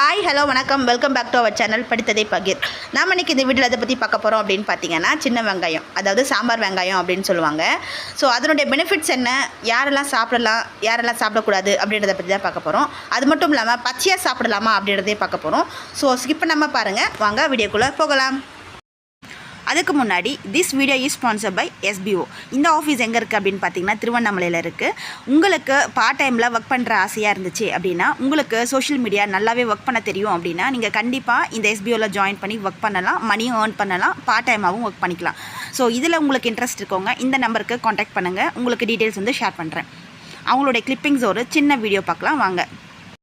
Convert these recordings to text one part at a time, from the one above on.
Hi hello வணக்கம். Welcome back to our channel படித்ததை பகிர். நாம இன்றைக்கி இந்த வீட்டில் அதை பற்றி பார்க்க போகிறோம் அப்படின்னு பார்த்தீங்கன்னா சின்ன வெங்காயம் அதாவது சாம்பார் வெங்காயம் அப்படின்னு சொல்லுவாங்க. ஸோ அதனுடைய பெனிஃபிட்ஸ் என்ன? யாரெல்லாம் சாப்பிடலாம் யாரெல்லாம் சாப்பிடக்கூடாது அப்படின்றத பற்றி தான் பார்க்க போகிறோம் அது மட்டும் இல்லாமல் பச்சையாக சாப்பிடலாமா அப்படின்றதே பார்க்க போகிறோம் ஸோ ஸ்கிப் பண்ணாமல் பாருங்கள் வாங்க வீடியோக்குள்ளே போகலாம். அதுக்கு முன்னாடி this video is sponsored by SPO இந்த ஆஃபீஸ் எங்கே இருக்குது அப்படின்னு பார்த்தீங்கன்னா திருவண்ணாமலையில் இருக்குது உங்களுக்கு பார்ட் டைமில் ஒர்க் பண்ணுற ஆசையாக இருந்துச்சு அப்படின்னா உங்களுக்கு சோஷியல் மீடியா நல்லாவே ஒர்க் பண்ண தெரியும் அப்படின்னா நீங்கள் கண்டிப்பாக இந்த எஸ்பிஓவில் ஜாயின் பண்ணி ஒர்க் பண்ணலாம் மணியும் ஏர்ன் பண்ணலாம் பார்ட் டைமாகவும் ஒர்க் பண்ணிக்கலாம். ஸோ இதில் உங்களுக்கு இன்ட்ரெஸ்ட் இருக்கவங்க இந்த நம்பருக்கு காண்டாக்ட் பண்ணுங்கள் உங்களுக்கு டீட்டெயில்ஸ் வந்து ஷேர் பண்ணுறேன் அவங்களுடைய கிளிப்பிங்ஸ் ஒரு சின்ன வீடியோ பார்க்கலாம். வாங்க.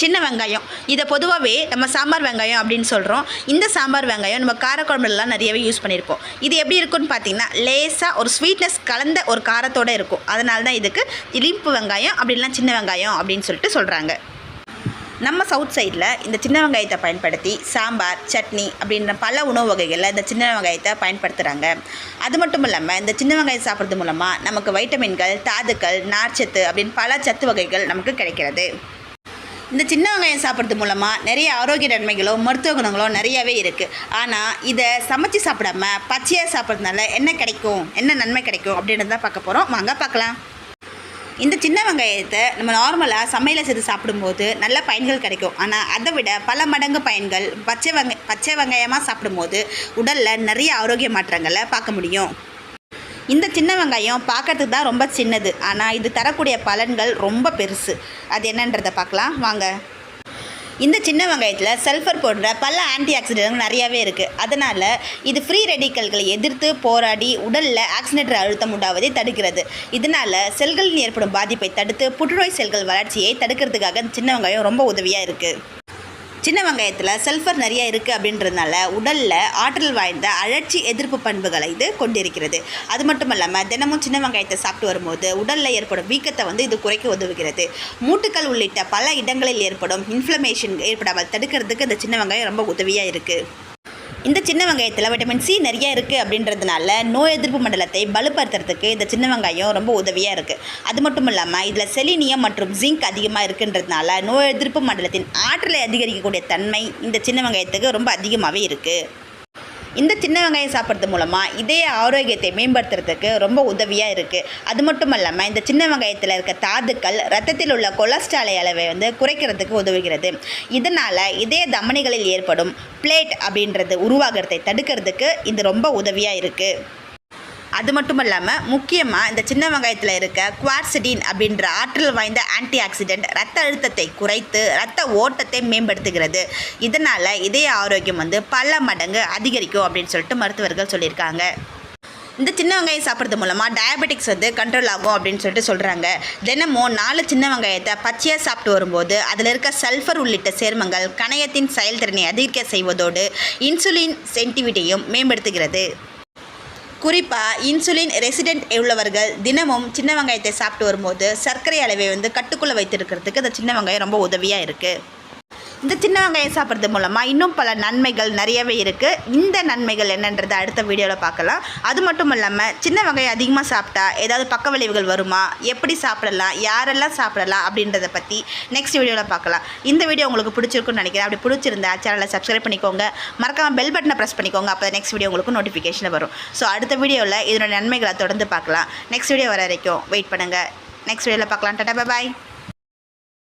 சின்ன வெங்காயம். இதை பொதுவாகவே நம்ம சாம்பார் வெங்காயம் அப்படின்னு சொல்கிறோம் இந்த சாம்பார் வெங்காயம் நம்ம காரக்குழம்புலலாம் நிறையவே யூஸ் பண்ணியிருப்போம் இது எப்படி இருக்குன்னு பார்த்தீங்கன்னா லேசாக ஒரு ஸ்வீட்னஸ் கலந்த ஒரு காரத்தோடு இருக்கும். அதனால தான் இதுக்கு இனிப்பு வெங்காயம் அப்படின்லாம் சின்ன வெங்காயம் அப்படின்னு சொல்லிட்டு சொல்கிறாங்க நம்ம சவுத் சைடில் இந்த சின்ன வெங்காயத்தை பயன்படுத்தி சாம்பார் சட்னி அப்படின்ற பல உணவு வகைகளில் இந்த சின்ன வெங்காயத்தை பயன்படுத்துகிறாங்க அது மட்டும் இல்லாமல் இந்த சின்ன வெங்காயம் சாப்பிட்றது மூலமாக நமக்கு வைட்டமின்கள் தாதுக்கள் நார்ச்சத்து அப்படின்னு பல சத்து வகைகள் நமக்கு கிடைக்கிறது. இந்த சின்ன வெங்காயம் சாப்பிட்றது மூலமாக நிறைய ஆரோக்கிய நன்மைகளோ மருத்துவ குணங்களோ நிறையவே இருக்குது ஆனால் இதை சமைச்சு சாப்பிடாம பச்சையாக சாப்பிட்றதுனால என்ன கிடைக்கும்? என்ன நன்மை கிடைக்கும்? அப்படின்றத தான் பார்க்க போகிறோம் வாங்க பார்க்கலாம். இந்த சின்ன வெங்காயத்தை நம்ம நார்மலாக சமையலில் சேர்த்து சாப்பிடும்போது நல்ல பயன்கள் கிடைக்கும். ஆனால் அதை விட பல மடங்கு பயன்கள் பச்சை வெங்க பச்சை வெங்காயமாக சாப்பிடும்போது உடலில் நிறைய ஆரோக்கிய மாற்றங்களை பார்க்க முடியும். இந்த சின்ன வெங்காயம் பார்க்கறதுக்கு தான் ரொம்ப சின்னது. ஆனால் இது தரக்கூடிய பலன்கள் ரொம்ப பெருசு. அது என்னன்றதை பார்க்கலாம். வாங்க. இந்த சின்ன வெங்காயத்தில் சல்ஃபர் போன்ற பல ஆன்டி ஆக்சிடென்ட்கள் நிறையாவே இருக்குது அதனால் இது ஃப்ரீ ரெடிக்கல்களை எதிர்த்து போராடி உடலில் ஆக்சிடென்ட் அழுத்தம் உண்டாவதை தடுக்கிறது. இதனால் செல்களில் ஏற்படும் பாதிப்பை தடுத்து புற்றுநோய் செல்கள் வளர்ச்சியை தடுக்கிறதுக்காக இந்த சின்ன வெங்காயம் ரொம்ப உதவியாக இருக்குது சின்ன வெங்காயத்தில் சல்ஃபர் நிறைய இருக்குது அப்படின்றதுனால உடலில் ஆற்றல் வாய்ந்த அழற்சி எதிர்ப்பு பண்புகளை இது கொண்டிருக்கிறது. அது மட்டும் இல்லாமல் தினமும் சின்ன வெங்காயத்தை சாப்பிட்டு வரும்போது உடலில் ஏற்படும் வீக்கத்தை வந்து இது குறைக்க உதவுகிறது. மூட்டுக்கள் உள்ளிட்ட பல இடங்களில் ஏற்படும் இன்ஃப்ளமேஷன் ஏற்படாமல் தடுக்கிறதுக்கு இந்த சின்ன வெங்காயம் ரொம்ப உதவியாக இருக்குது இந்த சின்ன வெங்காயத்தில் விட்டமின் சி நிறைய இருக்குது அப்படின்றதுனால நோய் எதிர்ப்பு மண்டலத்தை பலுப்படுத்துறதுக்கு இந்த சின்ன வெங்காயம் ரொம்ப உதவியாக இருக்குது அது மட்டும் இல்லாமல் இதில் செலினியம் மற்றும் ஜிங்க் அதிகமாக இருக்குன்றதுனால நோய் எதிர்ப்பு மண்டலத்தின் ஆற்றலை அதிகரிக்கக்கூடிய தன்மை இந்த சின்ன வெங்காயத்துக்கு ரொம்ப அதிகமாகவே இருக்குது இந்த சின்ன வெங்காயம் சாப்பிட்றது மூலமாக இதய ஆரோக்கியத்தை மேம்படுத்துறதுக்கு ரொம்ப உதவியாக இருக்குது அது மட்டும் இல்லாமல் இந்த சின்ன வெங்காயத்தில் இருக்க தாதுக்கள் ரத்தத்தில் உள்ள கொலஸ்ட்ராலை அளவை வந்து குறைக்கிறதுக்கு உதவுகிறது. இதனால் இதய தமனிகளில் ஏற்படும் பிளேட் அப்படின்றது உருவாகிறதை தடுக்கிறதுக்கு இது ரொம்ப உதவியாக இருக்குது அது மட்டும் இல்லாமல் முக்கியமாக இந்த சின்ன வெங்காயத்தில் இருக்க குவார்சிடின் அப்படின்ற ஆற்றல் வாய்ந்த ஆன்டி ஆக்சிடென்ட் ரத்த அழுத்தத்தை குறைத்து ரத்த ஓட்டத்தை மேம்படுத்துகிறது. இதனால் இதய ஆரோக்கியம் வந்து பல மடங்கு அதிகரிக்கும் அப்படின்னு சொல்லிட்டு மருத்துவர்கள் சொல்லியிருக்காங்க. இந்த சின்ன வெங்காயம் சாப்பிட்றது மூலமாக டயபெட்டிக்ஸ் வந்து கண்ட்ரோல் ஆகும் அப்படின்னு சொல்லிட்டு சொல்கிறாங்க தினமும் நாலு சின்ன வெங்காயத்தை பச்சையாக சாப்பிட்டு வரும்போது அதில் இருக்க சல்ஃபர் உள்ளிட்ட சேர்மங்கள் கணையத்தின் செயல்திறனை அதிகரிக்க செய்வதோடு இன்சுலின் சென்டிவிட்டியும் மேம்படுத்துகிறது. குறிப்பாக இன்சுலின் ரெசிடென்ட் உள்ளவர்கள் தினமும் சின்ன வெங்காயத்தை சாப்பிட்டு வரும்போது சர்க்கரை அளவை வந்து கட்டுக்குள்ளே வைத்திருக்கிறதுக்கு இந்த சின்ன வெங்காயம் ரொம்ப உதவியாக இருக்குது இந்த சின்ன வெங்காயம் சாப்பிட்றது மூலமாக இன்னும் பல நன்மைகள் நிறையவே இருக்குது இந்த நன்மைகள் என்னன்றதை அடுத்த வீடியோவில் பார்க்கலாம். அது மட்டும் இல்லாமல் சின்ன வெங்காயம் அதிகமாக சாப்பிட்டா ஏதாவது பக்க விளைவுகள் வருமா? எப்படி சாப்பிடலாம்? யாரெல்லாம் சாப்பிடலாம்? அப்படின்றத பற்றி நெக்ஸ்ட் வீடியோவில் பார்க்கலாம். இந்த வீடியோ உங்களுக்கு பிடிச்சிருக்குன்னு நினைக்கிறேன். அப்படி பிடிச்சிருந்தா சேனலை சப்ஸ்கிரைப் பண்ணிக்கோங்க. மறக்காமல் பெல் பட்டனை ப்ரெஸ் பண்ணிக்கோங்க. அப்போ நெக்ஸ்ட் வீடியோ உங்களுக்கு நோட்டிஃபிகேஷன் வரும். ஸோ அடுத்த வீடியோவில் இதனோட நன்மைகளை தொடர்ந்து பார்க்கலாம். நெக்ஸ்ட் வீடியோ வர வரைக்கும் வெயிட் பண்ணுங்கள் நெக்ஸ்ட் வீடியோவில் பார்க்கலாம். டாட்டா பாய்